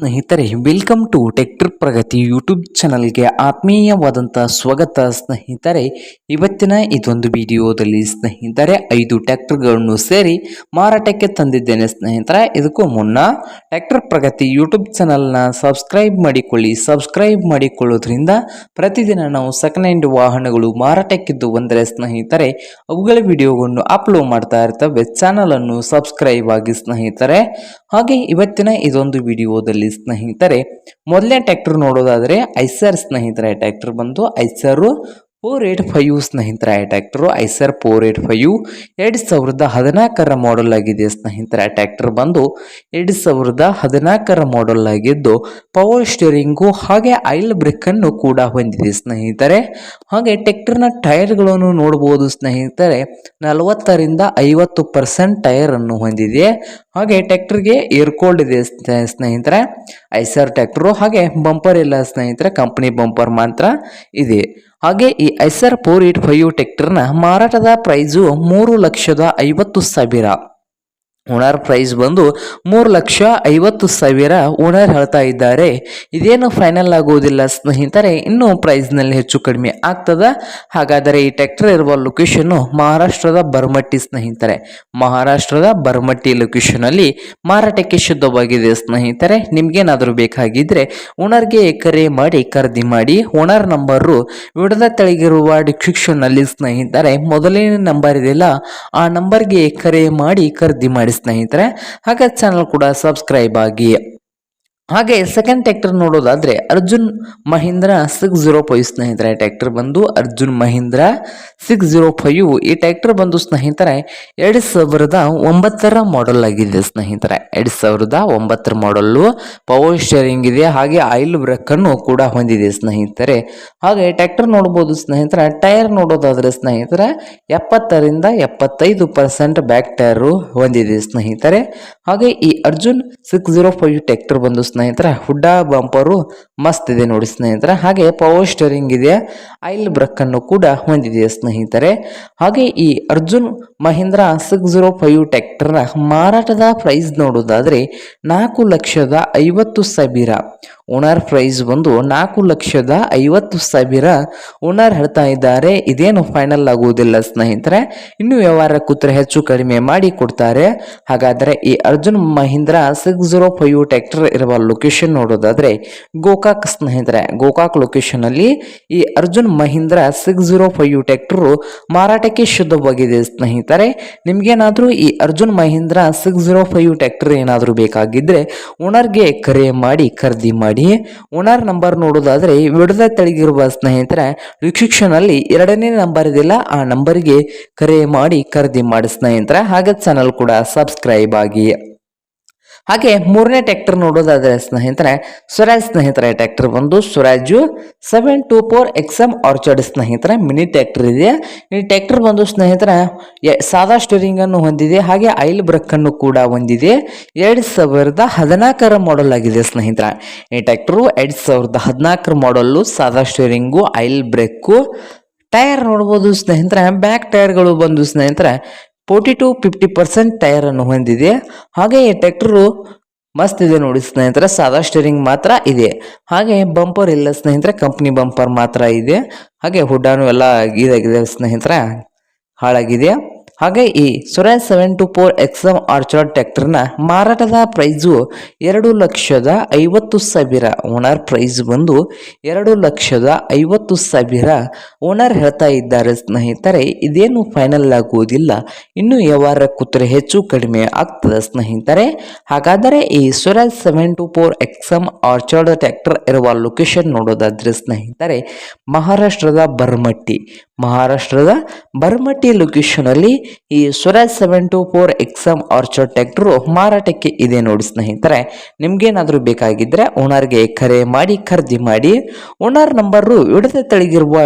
ಸ್ನೇಹಿತರೆ welcome to tractor Pragati YouTube ಚಾನಲ್ಗೆ ಆತ್ಮೀಯವಾದಂಥ ಸ್ವಾಗತ ಸ್ನೇಹಿತರೆ. ಇವತ್ತಿನ ಇದೊಂದು ವಿಡಿಯೋದಲ್ಲಿ ಸ್ನೇಹಿತರೆ, ಐದು ಟ್ಯಾಕ್ಟರ್ಗಳನ್ನು ಸೇರಿ ಮಾರಾಟಕ್ಕೆ ತಂದಿದ್ದೇನೆ ಸ್ನೇಹಿತರೆ. ಇದಕ್ಕೂ ಮುನ್ನ ಟ್ಯಾಕ್ಟರ್ ಪ್ರಗತಿ ಯೂಟ್ಯೂಬ್ ಚಾನಲ್ನ ಸಬ್ಸ್ಕ್ರೈಬ್ ಮಾಡಿಕೊಳ್ಳಿ. ಸಬ್ಸ್ಕ್ರೈಬ್ ಮಾಡಿಕೊಳ್ಳೋದ್ರಿಂದ ಪ್ರತಿದಿನ ನಾವು ಸೆಕೆಂಡ್ ಹ್ಯಾಂಡ್ ವಾಹನಗಳು ಮಾರಾಟಕ್ಕಿದ್ದು ಬಂದರೆ ಸ್ನೇಹಿತರೆ, ಅವುಗಳ ವಿಡಿಯೋಗಳನ್ನು ಅಪ್ಲೋಡ್ ಮಾಡ್ತಾ ಇರ್ತವೆ. ಚಾನಲನ್ನು ಸಬ್ಸ್ಕ್ರೈಬ್ ಆಗಿ ಸ್ನೇಹಿತರೆ. ಹಾಗೆ ಇವತ್ತಿನ ಇದೊಂದು ವಿಡಿಯೋದಲ್ಲಿ ಸ್ನೇಹಿತರೆ ಮೊದಲನೇ ಟ್ಯಾಕ್ಟರ್ ನೋಡೋದಾದರೆ ಐಸರ್ ಸ್ನೇಹಿತರೆ ಟ್ಯಾಕ್ಟರ್ ಬಂದು ಐಸರು ಫೋರ್ ಏಟ್ ಫೈವ್ ಸ್ನೇಹಿತರೆ tractor Eicher four eight five ಎರಡು ಸಾವಿರದ ಹದಿನಾಲ್ಕರ ಮಾಡೆಲ್ ಆಗಿದೆ ಸ್ನೇಹಿತರೆ. ಟ್ಯಾಕ್ಟರ್ ಬಂದು ಎರಡು ಸಾವಿರದ ಹದಿನಾಲ್ಕರ ಮಾಡೆಲ್ ಆಗಿದ್ದು ಪವರ್ ಸ್ಟೇರಿಂಗು ಹಾಗೆ ಆಯಿಲ್ ಬ್ರೇಕ್ ಅನ್ನು ಕೂಡ ಹೊಂದಿದೆ ಸ್ನೇಹಿತರೆ. ಹಾಗೆ ಟ್ಯಾಕ್ಟರ್ನ ಟೈರ್ಗಳನ್ನು ನೋಡಬಹುದು ಸ್ನೇಹಿತರೆ, ನಲವತ್ತರಿಂದ ಐವತ್ತು ಪರ್ಸೆಂಟ್ ಟೈರ್ ಅನ್ನು ಹೊಂದಿದೆ. ಹಾಗೆ ಟ್ಯಾಕ್ಟರ್ಗೆ ಏರ್ಕೋಲ್ಡ್ ಇದೆ ಸ್ನೇಹಿತರೆ. ಐಸರ್ ಟ್ಯಾಕ್ಟರು ಹಾಗೆ ಬಂಪರ್ ಇಲ್ಲ ಸ್ನೇಹಿತರೆ ಕಂಪನಿ ಬಂಪರ್ ಮಾತ್ರ ಇದೆ. ಹಾಗೆ ಈ ಐಸರ್ ಫೋರ್ ಏಟ್ ಫೈವ್ ಟ್ರ್ಯಾಕ್ಟರ್ನ ಮಾರಾಟದ ಪ್ರೈಸು ಮೂರು ಲಕ್ಷದ ಐವತ್ತು ಸಾವಿರ. ಓನರ್ ಪ್ರೈಸ್ ಬಂದು ಮೂರು ಲಕ್ಷ ಐವತ್ತು ಸಾವಿರ ಓನರ್ ಹೇಳ್ತಾ ಇದ್ದಾರೆ. ಇದೇನು ಫೈನಲ್ ಆಗುವುದಿಲ್ಲ ಸ್ನೇಹಿತರೆ, ಇನ್ನೂ ಪ್ರೈಸ್ನಲ್ಲಿ ಹೆಚ್ಚು ಕಡಿಮೆ ಆಗ್ತದ. ಹಾಗಾದರೆ ಈ ಟ್ಯಾಕ್ಟರ್ ಇರುವ ಲೊಕೇಶನ್ನು ಮಹಾರಾಷ್ಟ್ರದ ಬರ್ಮಟ್ಟಿ ಸ್ನೇಹಿತರೆ. ಮಹಾರಾಷ್ಟ್ರದ ಬರ್ಮಟ್ಟಿ ಲೊಕೇಶನಲ್ಲಿ ಮಾರಾಟಕ್ಕೆ ಶುದ್ಧವಾಗಿದೆ ಸ್ನೇಹಿತರೆ. ನಿಮಗೇನಾದರೂ ಬೇಕಾಗಿದ್ದರೆ ಓನರ್ಗೆ ಕರೆ ಮಾಡಿ, ಖರೀದಿ ಮಾಡಿ. ಓನರ್ ನಂಬರು ವಿಡದ ತೆಳಗಿರುವ ಡಿಸ್ಕ್ರಿಪ್ಷನ್ನಲ್ಲಿ ಸ್ನೇಹಿತರೆ, ಮೊದಲನೇ ನಂಬರ್ ಇದೆಯಲ್ಲ, ಆ ನಂಬರ್ಗೆ ಕರೆ ಮಾಡಿ, ಖರೀದಿ ಮಾಡಿ ಸ್ನೇಹಿತರೆ ಹಾಗೆ ಚಾನಲ್ ಕೂಡ ಸಬ್ಸ್ಕ್ರೈಬ್ ಆಗಿ ಹಾಗೆ ಸೆಕೆಂಡ್ ಟ್ರ್ಯಾಕ್ಟರ್ ನೋಡೋದಾದ್ರೆ Arjun Mahindra six zero five ಸ್ನೇಹಿತರೆ. ಟ್ರ್ಯಾಕ್ಟರ್ ಬಂದು Arjun Mahindra six zero five ಈ ಟ್ರ್ಯಾಕ್ಟರ್ ಬಂದು ಸ್ನೇಹಿತರೆ, ಎರಡು ಸಾವಿರದ ಒಂಬತ್ತರ ಮಾಡೆಲ್ ಆಗಿದೆ ಸ್ನೇಹಿತರೆ. ಎರಡು ಸಾವಿರದ ಒಂಬತ್ತರ ಮಾಡಲ್ಲು ಪವರ್ ಸ್ಟೇರಿಂಗ್ ಇದೆ, ಹಾಗೆ ಆಯಿಲ್ ಬ್ರೇಕ್ ಅನ್ನು ಕೂಡ ಹೊಂದಿದೆ ಸ್ನೇಹಿತರೆ. ಹಾಗೆ ಟ್ಯಾಕ್ಟರ್ ನೋಡ್ಬೋದು ಸ್ನೇಹಿತರೆ. ಟೈರ್ ನೋಡೋದಾದ್ರೆ ಸ್ನೇಹಿತರೆ, ಎಪ್ಪತ್ತರಿಂದ ಎಪ್ಪತ್ತೈದು ಪರ್ಸೆಂಟ್ ಬ್ಯಾಕ್ ಟೈರು ಹೊಂದಿದೆ ಸ್ನೇಹಿತರೆ. ಹಾಗೆ ಈ Arjun six zero five tractor ಬಂದು ಹುಡ್ಡ ಬಂಪರು ಮಸ್ತ್ ಇದೆ ನೋಡಿ ಸ್ನೇಹಿತರ. ಹಾಗೆ ಪವರ್ ಸ್ಟೇರಿಂಗ್ ಇದೆ, ಆಯಿಲ್ ಬ್ರಕ್ ಅನ್ನು ಕೂಡ ಹೊಂದಿದೆ ಸ್ನೇಹಿತರೆ. ಹಾಗೆ ಈ Arjun Mahindra six zero five ಟ್ರ್ಯಾಕ್ಟರ್ನ ಮಾರಾಟದ ಪ್ರೈಸ್ ನೋಡೋದಾದ್ರೆ ನಾಲ್ಕು ಲಕ್ಷದ ಐವತ್ತು ಸಾವಿರ. ಓನರ್ ಪ್ರೈಸ್ ಬಂದು ನಾಲ್ಕು ಲಕ್ಷದ ಐವತ್ತು ಸಾವಿರ ಓನರ್ ಹೇಳ್ತಾ ಇದ್ದಾರೆ. ಇದೇನು ಫೈನಲ್ ಆಗುವುದಿಲ್ಲ ಸ್ನೇಹಿತರೆ. ಇನ್ನು ವ್ಯವಹಾರ ಕೂತ್ರೆ ಹೆಚ್ಚು ಕಡಿಮೆ ಮಾಡಿ ಕೊಡ್ತಾರೆ. ಹಾಗಾದರೆ ಈ Arjun Mahindra six zero five tractor ಇರುವ ಲೊಕೇಶನ್ ನೋಡೋದಾದ್ರೆ ಗೋಕಾಕ್ ಸ್ನೇಹಿತರೆ. ಗೋಕಾಕ್ ಲೊಕೇಶನ್ ಅಲ್ಲಿ ಈ Arjun Mahindra six zero five tractor ಮಾರಾಟಕ್ಕೆ ಶುದ್ಧವಾಗಿದೆ ಸ್ನೇಹಿತರೆ. ನಿಮ್ಗೇನಾದ್ರೂ ಈ Arjun Mahindra six zero five tractor ಏನಾದರೂ ಬೇಕಾಗಿದ್ರೆ ಓನರ್ಗೆ ಕರೆ ಮಾಡಿ, ಖರೀದಿ ಮಾಡಿ ಓನರ್ ನಂಬರ್ ನೋಡೋದಾದ್ರೆ ವಿಡದ ತೆಳಗಿರುವ ಸ್ನೇಹಿತರೆ, ರಿಕ್ಷಿಕ್ಷನಲ್ಲಿ ಎರಡನೇ ನಂಬರ್ ಇದೆಯಲ್ಲ ಆ ನಂಬರ್ಗೆ ಕರೆ ಮಾಡಿ, ಖರೀದಿ ಮಾಡಿ ಸ್ನೇಹಿತರೆ. ಹಾಗೆ ಚಾನಲ್ ಕೂಡ ಸಬ್ಸ್ಕ್ರೈಬ್ ಆಗಿ. ಹಾಗೆ ಮೂರನೇ ಟ್ಯಾಕ್ಟರ್ ನೋಡೋದಾದ್ರೆ ಸ್ನೇಹಿತರೆ, ಸ್ವರಾಜ್ ಸ್ನೇಹಿತರೆ ಟ್ಯಾಕ್ಟರ್ ಬಂದು Swaraj seven two four XM orchard ಸ್ನೇಹಿತರೆ, ಮಿನಿ ಟ್ಯಾಕ್ಟರ್ ಇದೆ. ಈ ಟ್ಯಾಕ್ಟರ್ ಬಂದು ಸ್ನೇಹಿತರೆ ಸಾದಾ ಸ್ಟೀರಿಂಗ್ ಅನ್ನು ಹೊಂದಿದೆ, ಹಾಗೆ ಆಯಿಲ್ ಬ್ರೇಕ್ ಅನ್ನು ಕೂಡ ಹೊಂದಿದೆ. ಎರಡು ಸಾವಿರದ ಹದಿನಾಲ್ಕರ ಮಾಡೆಲ್ ಆಗಿದೆ ಸ್ನೇಹಿತರೆ. ಈ ಟ್ಯಾಕ್ಟರು ಎರಡು ಸಾವಿರದ ಹದಿನಾಲ್ಕರ ಮಾಡಲ್ಲು ಸಾದಾ ಸ್ಟೀರಿಂಗು ಆಯಿಲ್ ಬ್ರೇಕು. ಟೈರ್ ನೋಡ್ಬೋದು ಸ್ನೇಹಿತರೆ, ಬ್ಯಾಕ್ ಟೈರ್ಗಳು ಬಂದು ಸ್ನೇಹಿತರೆ forty to fifty percent tyre ಅನ್ನು ಹೊಂದಿದೆ. ಹಾಗೆ ಈ ಟ್ರ್ಯಾಕ್ಟರ್ ಮಸ್ತ್ ಇದೆ ನೋಡಿ ಸ್ನೇಹಿತರೆ, ಸಾದಾ ಸ್ಟೇರಿಂಗ್ ಮಾತ್ರ ಇದೆ. ಹಾಗೆ ಬಂಪರ್ ಇಲ್ಲ ಸ್ನೇಹಿತರೆ, ಕಂಪ್ನಿ ಬಂಪರ್ ಮಾತ್ರ ಇದೆ. ಹಾಗೆ ಹುಡ್ಡಾನು ಎಲ್ಲ ಇದಾಗಿದೆ ಸ್ನೇಹಿತರೆ, ಹಾಳಾಗಿದೆ. ಹಾಗೆ ಈ Swaraj seven two four XM orchard ಟ್ಯಾಕ್ಟರ್ನ ಮಾರಾಟದ ಪ್ರೈಸು ಎರಡು ಲಕ್ಷದ ಐವತ್ತು ಸಾವಿರ ಓನರ್ ಪ್ರೈಸ್ ಬಂದು ಎರಡು ಲಕ್ಷದ ಐವತ್ತು ಸಾವಿರ ಓನರ್ ಹೇಳ್ತಾ ಇದ್ದಾರೆ ಸ್ನೇಹಿತರೆ, ಇದೇನು ಫೈನಲ್ ಆಗುವುದಿಲ್ಲ. ಇನ್ನು ವ್ಯವಹಾರ ಕೂತ್ರೆ ಹೆಚ್ಚು ಕಡಿಮೆ ಆಗ್ತದೆ ಸ್ನೇಹಿತರೆ. ಹಾಗಾದರೆ ಈ Swaraj seven two four XM orchard tractor ಇರುವ ಲೊಕೇಶನ್ ನೋಡೋದಾದ್ರೆ ಸ್ನೇಹಿತರೆ, ಮಹಾರಾಷ್ಟ್ರದ ಬರ್ಮಟ್ಟಿ. ಮಹಾರಾಷ್ಟ್ರದ ಬರ್ಮಟ್ಟಿ ಲೊಕೇಶನ್ ಅಲ್ಲಿ ಈ Swaraj seven two four XM orchard tractor ಮಾರಾಟಕ್ಕೆ ಇದೆ ನೋಡಿ ಸ್ನೇಹಿತರೆ, ನಿಮ್ಗೇನಾದರೂ ಬೇಕಾಗಿದ್ರೆ ಓನರ್ಗೆ ಕರೆ ಮಾಡಿ, ಖರೀದಿ ಮಾಡಿ. ಓನರ್ ನಂಬರು ವಿಡದ ತಳಿಗಿರುವ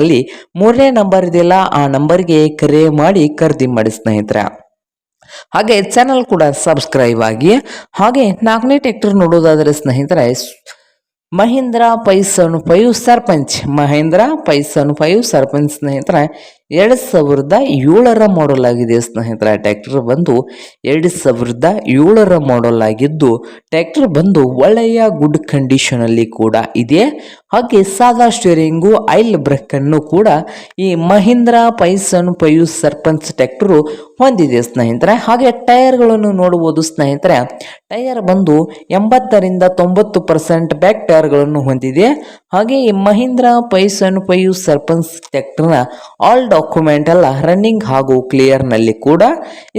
ಅಲ್ಲಿ ಮೂರನೇ ನಂಬರ್ ಇದೆಯಲ್ಲ, ಆ ನಂಬರ್ಗೆ ಕರೆ ಮಾಡಿ, ಖರೀದಿ ಮಾಡಿ ಸ್ನೇಹಿತರೆ. ಹಾಗೆ ಚಾನಲ್ ಕೂಡ ಸಬ್ಸ್ಕ್ರೈಬ್ ಆಗಿ, ಹಾಗೆ ನಾಲ್ಕನೇ ಟ್ಯಾಕ್ಟರ್ ನೋಡೋದಾದರೆ ಸ್ನೇಹಿತರೆ ಮಹೀಂದ್ರ ಪೈಸನ್ ಫೈವ್ ಸರ್ಪಂಚ್ ಮಹೇಂದ್ರ ಪೈಸನ್ ಫೈವ್ ಸರ್ಪಂಚ್ ಸ್ನೇಹಿತರೆ ಎರಡು ಸಾವಿರದ ಏಳರ ಮಾಡಲ್ ಆಗಿದೆ ಸ್ನೇಹಿತರೆ. ಟ್ಯಾಕ್ಟರ್ ಬಂದು ಎರಡು ಸಾವಿರದ ಏಳರ ಮಾಡಲ್ ಆಗಿದ್ದು ಟ್ಯಾಕ್ಟರ್ ಬಂದು ಒಳ್ಳೆಯ ಗುಡ್ ಕಂಡೀಷನ್ ಅಲ್ಲಿ ಕೂಡ ಇದೆ. ಹಾಗೆ ಸಾದಾ ಸ್ಟೇರಿಂಗು ಆಯಿಲ್ ಬ್ರೇಕ್ ಅನ್ನು ಕೂಡ ಈ ಮಹೀಂದ್ರ ಪೈಸನ್ ಪಯು ಸರ್ಪಂಚ್ ಟ್ಯಾಕ್ಟರ್ ಹೊಂದಿದೆ ಸ್ನೇಹಿತರೆ. ಹಾಗೆ ಟೈರ್ಗಳನ್ನು ನೋಡಬಹುದು ಸ್ನೇಹಿತರೆ. ಟೈರ್ ಬಂದು ಎಂಬತ್ತರಿಂದ ತೊಂಬತ್ತು ಪರ್ಸೆಂಟ್ ಬ್ಯಾಕ್ ಟೈರ್ಗಳನ್ನು ಹೊಂದಿದೆ. ಹಾಗೆ ಮಹೀಂದ್ರ ಪೈಸನ್ ಯು ಸರ್ಪಂಚ್ ಟ್ಯಾಕ್ಟರ್ನ ಆಲ್ ಡಾಕ್ಯುಮೆಂಟ್ ಎಲ್ಲ ರನ್ನಿಂಗ್ ಹಾಗೂ ಕ್ಲಿಯರ್ನಲ್ಲಿ ಕೂಡ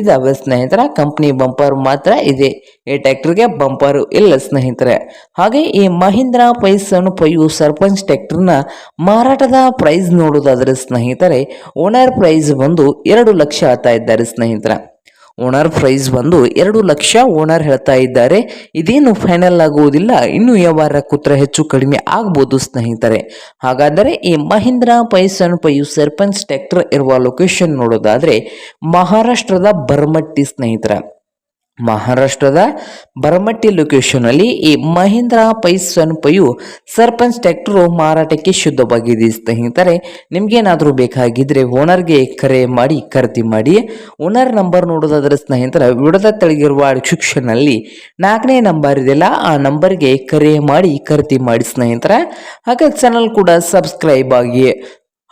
ಇದಾವೆ ಸ್ನೇಹಿತರ ಕಂಪ್ನಿ ಬಂಪರ್ ಮಾತ್ರ ಇದೆ. ಈ ಟ್ಯಾಕ್ಟರ್ಗೆ ಬಂಪರ್ ಇಲ್ಲ ಸ್ನೇಹಿತರೆ. ಹಾಗೆ ಈ ಮಹೀಂದ್ರ ಪೈಸನ್ ಯು ಸರ್ಪಂಚ್ ಟ್ಯಾಕ್ಟರ್ನ ಮಾರಾಟದ ಪ್ರೈಸ್ ನೋಡೋದಾದರೆ ಸ್ನೇಹಿತರೆ ಓನರ್ ಪ್ರೈಸ್ ಬಂದು ಎರಡು ಲಕ್ಷ ಆತ ಇದ್ದಾರೆ ಸ್ನೇಹಿತರ. ಓನರ್ ಪ್ರೈಸ್ ಬಂದು ಎರಡು ಲಕ್ಷ ಓನರ್ ಹೇಳ್ತಾ ಇದ್ದಾರೆ. ಇದೇನು ಫೈನಲ್ ಆಗುವುದಿಲ್ಲ. ಇನ್ನು ವ್ಯವಹಾರ ಕೂತ್ರ ಹೆಚ್ಚು ಕಡಿಮೆ ಆಗ್ಬೋದು ಸ್ನೇಹಿತರೆ. ಹಾಗಾದರೆ ಈ ಮಹೀಂದ್ರ ಪೈಸನ್ ಪೈಯು ಸರ್ಪಂಚ್ ಟ್ರ್ಯಾಕ್ಟರ್ ಇರುವ ಲೊಕೇಶನ್ ನೋಡೋದಾದ್ರೆ ಮಹಾರಾಷ್ಟ್ರದ ಬರ್ಮಟ್ಟಿ ಸ್ನೇಹಿತರ. ಮಹಾರಾಷ್ಟ್ರದ ಬರಮಟ್ಟಿ ಲೊಕೇಶನ್ ಅಲ್ಲಿ ಈ ಮಹೀಂದ್ರ ಪೈಸನ್ ಪಯು ಸರ್ಪಂಚ್ ಟ್ರ್ಯಾಕ್ಟರ್ ಮಾರಾಟಕ್ಕೆ ಶುದ್ಧವಾಗಿದೆ. ಸ್ನೇಹಿತರೆ, ನಿಮಗೇನಾದರೂ ಬೇಕಾಗಿದ್ರೆ ಓನರ್ಗೆ ಕರೆ ಮಾಡಿ, ಖರೀದಿ ಮಾಡಿ. ಓನರ್ ನಂಬರ್ ನೋಡೋದಾದ್ರೆ ಸ್ನೇಹಿತರ, ವಿಡದ ತೆಳಗಿರುವ ಡಿಸ್ಕ್ರಿಪ್ಷನ್ ಅಲ್ಲಿ ನಾಲ್ಕನೇ ನಂಬರ್ ಇದೆಯಲ್ಲ, ಆ ನಂಬರ್ಗೆ ಕರೆ ಮಾಡಿ, ಖರೀದಿ ಮಾಡಿ ಸ್ನೇಹಿತರೆ. ಹಾಗೆ ಚಾನಲ್ ಕೂಡ ಸಬ್ಸ್ಕ್ರೈಬ್ ಆಗಿ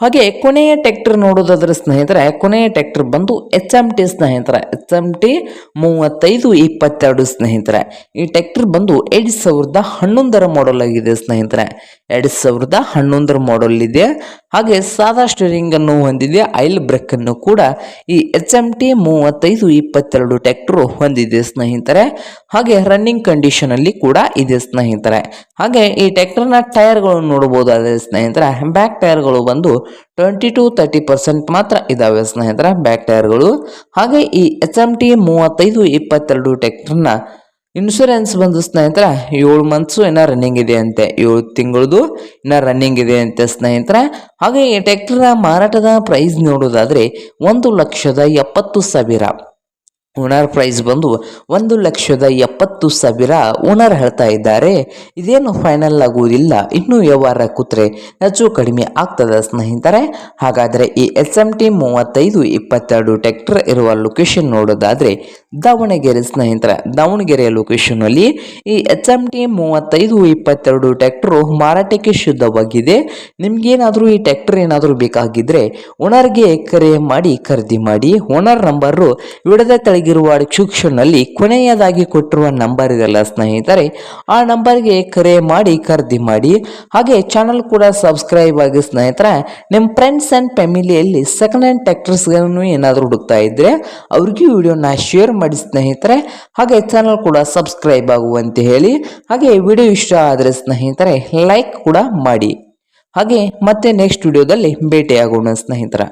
ಹಾಗೆ ಕೊನೆಯ ಟ್ರ್ಯಾಕ್ಟರ್ ನೋಡೋದಾದ್ರೆ ಸ್ನೇಹಿತರೆ, ಕೊನೆಯ ಟ್ರ್ಯಾಕ್ಟರ್ ಬಂದು ಎಚ್ ಎಂ ಟಿ ಸ್ನೇಹಿತರೆ. ಎಚ್ ಎಂ ಟಿ ಮೂವತ್ತೈದು ಇಪ್ಪತ್ತೆರಡು ಸ್ನೇಹಿತರೆ. ಈ ಟ್ರ್ಯಾಕ್ಟರ್ ಬಂದು ಎರಡು ಸಾವಿರದ ಹನ್ನೊಂದರ ಮಾಡೆಲ್ ಆಗಿದೆ ಸ್ನೇಹಿತರೆ. ಎರಡು ಸಾವಿರದ ಹನ್ನೊಂದರ ಮಾಡೆಲ್ ಇದೆ. ಹಾಗೆ ಸಾದಾ ಸ್ಟೀರಿಂಗ್ ಅನ್ನು ಹೊಂದಿದೆ. ಆಯಿಲ್ ಬ್ರೇಕ್ ಅನ್ನು ಕೂಡ ಈ ಎಚ್ ಎಂ ಟಿ ಮೂವತ್ತೈದು ಇಪ್ಪತ್ತೆರಡು ಟ್ರ್ಯಾಕ್ಟರ್ ಹೊಂದಿದೆ ಸ್ನೇಹಿತರೆ. ಹಾಗೆ ರನ್ನಿಂಗ್ ಕಂಡೀಷನ್ ಅಲ್ಲಿ ಕೂಡ ಇದೆ ಸ್ನೇಹಿತರೆ. ಹಾಗೆ ಈ ಟ್ರ್ಯಾಕ್ಟರ್ನ ಟೈರ್ಗಳನ್ನು ನೋಡಬಹುದಾದ ಸ್ನೇಹಿತರೆ ಬ್ಯಾಕ್ ಟೈರ್ಗಳು ಬಂದು ಟ್ವೆಂಟಿ ಟು ತರ್ಟಿ ಪರ್ಸೆಂಟ್ ಮಾತ್ರ ಇದಾವೆ ಸ್ನೇಹಿತರ ಬ್ಯಾಕ್ ಟೈರ್ಗಳು ಹಾಗೆ ಈ ಎಚ್ ಎಂ ಟಿ ಮೂವತ್ತೈದು ಇಪ್ಪತ್ತೆರಡು ಟ್ಯಾಕ್ಟರ್ನ ಇನ್ಶೂರೆನ್ಸ್ ಬಂದು ಸ್ನೇಹಿತರ ಏಳು ಮಂತ್ಸು ಏನೋ ರನ್ನಿಂಗ್ ಇದೆ ಅಂತೆ, ಏಳು ತಿಂಗಳದು ಇನ್ನ ರನ್ನಿಂಗ್ ಇದೆ ಅಂತೆ ಸ್ನೇಹಿತರ. ಹಾಗೆ ಈ ಟ್ಯಾಕ್ಟರ್ನ ಮಾರಾಟದ ಪ್ರೈಸ್ ನೋಡೋದಾದ್ರೆ ಒಂದು ಲಕ್ಷದ ಎಪ್ಪತ್ತು ಸಾವಿರ. ಓನರ್ ಪ್ರೈಸ್ ಬಂದು ಒಂದು ಲಕ್ಷದ ಎಪ್ಪತ್ತು ಸಾವಿರ ಓನರ್ ಹೇಳ್ತಾ ಇದ್ದಾರೆ. ಇದೇನು ಫೈನಲ್ ಆಗುವುದಿಲ್ಲ. ಇನ್ನೂ ವ್ಯವಹಾರ ಕೂತ್ರೆ ಹೆಚ್ಚು ಕಡಿಮೆ ಆಗ್ತದ ಸ್ನೇಹಿತರೆ. ಹಾಗಾದರೆ ಈ ಎಸ್ ಎಂ ಟಿ ಮೂವತ್ತೈದು ಇಪ್ಪತ್ತೆರಡು ಟ್ರ್ಯಾಕ್ಟರ್ ಇರುವ ಲೊಕೇಶನ್ ನೋಡೋದಾದ್ರೆ ದಾವಣಗೆರೆ ಸ್ನೇಹಿತರ. ದಾವಣಗೆರೆ ಲೊಕೇಶನ್ ಅಲ್ಲಿ ಈ ಎಚ್ ಎಂ ಟಿ ಮೂವತ್ತೈದು ಇಪ್ಪತ್ತೆರಡು ಟ್ಯಾಕ್ಟರು ಮಾರಾಟಕ್ಕೆ ಶುದ್ಧವಾಗಿದೆ. ನಿಮಗೇನಾದರೂ ಈ ಟ್ಯಾಕ್ಟರ್ ಏನಾದರೂ ಬೇಕಾಗಿದ್ರೆ ಓನರ್ಗೆ ಕರೆ ಮಾಡಿ, ಖರೀದಿ ಮಾಡಿ. ಓನರ್ ನಂಬರು ವಿಡದ ತೆಳಗಿರುವ ಡಿಸ್ಕ್ರಿಪ್ಷನ್ ಅಲ್ಲಿ ಕೊನೆಯದಾಗಿ ಕೊಟ್ಟಿರುವ ನಂಬರ್ ಇದೆಲ್ಲ ಸ್ನೇಹಿತರೆ, ಆ ನಂಬರ್ಗೆ ಕರೆ ಮಾಡಿ, ಖರೀದಿ ಮಾಡಿ. ಹಾಗೆ ಚಾನಲ್ ಕೂಡ ಸಬ್ಸ್ಕ್ರೈಬ್ ಆಗಿ ಸ್ನೇಹಿತರೆ ನಿಮ್ಮ ಫ್ರೆಂಡ್ಸ್ ಆ್ಯಂಡ್ ಫ್ಯಾಮಿಲಿಯಲ್ಲಿ ಸೆಕೆಂಡ್ ಹ್ಯಾಂಡ್ ಟ್ಯಾಕ್ಟರ್ಸ್ಗಳನ್ನು ಏನಾದರೂ ಹುಡುಕ್ತಾ ಇದ್ದರೆ ಅವ್ರಿಗೂ ವಿಡಿಯೋನ ಶೇರ್ ಮಾಡಿ ಸ್ನೇಹಿತರೆ. ಹಾಗೆ ಚಾನಲ್ ಕೂಡ ಸಬ್ಸ್ಕ್ರೈಬ್ ಆಗುವಂತೆ ಹೇಳಿ. ಹಾಗೆ ವಿಡಿಯೋ ಇಷ್ಟ ಆದರೆ ಸ್ನೇಹಿತರೆ ಲೈಕ್ ಕೂಡ ಮಾಡಿ. ಹಾಗೆ ಮತ್ತೆ ನೆಕ್ಸ್ಟ್ ವಿಡಿಯೋದಲ್ಲಿ ಭೇಟಿಯಾಗೋಣ ಸ್ನೇಹಿತರ.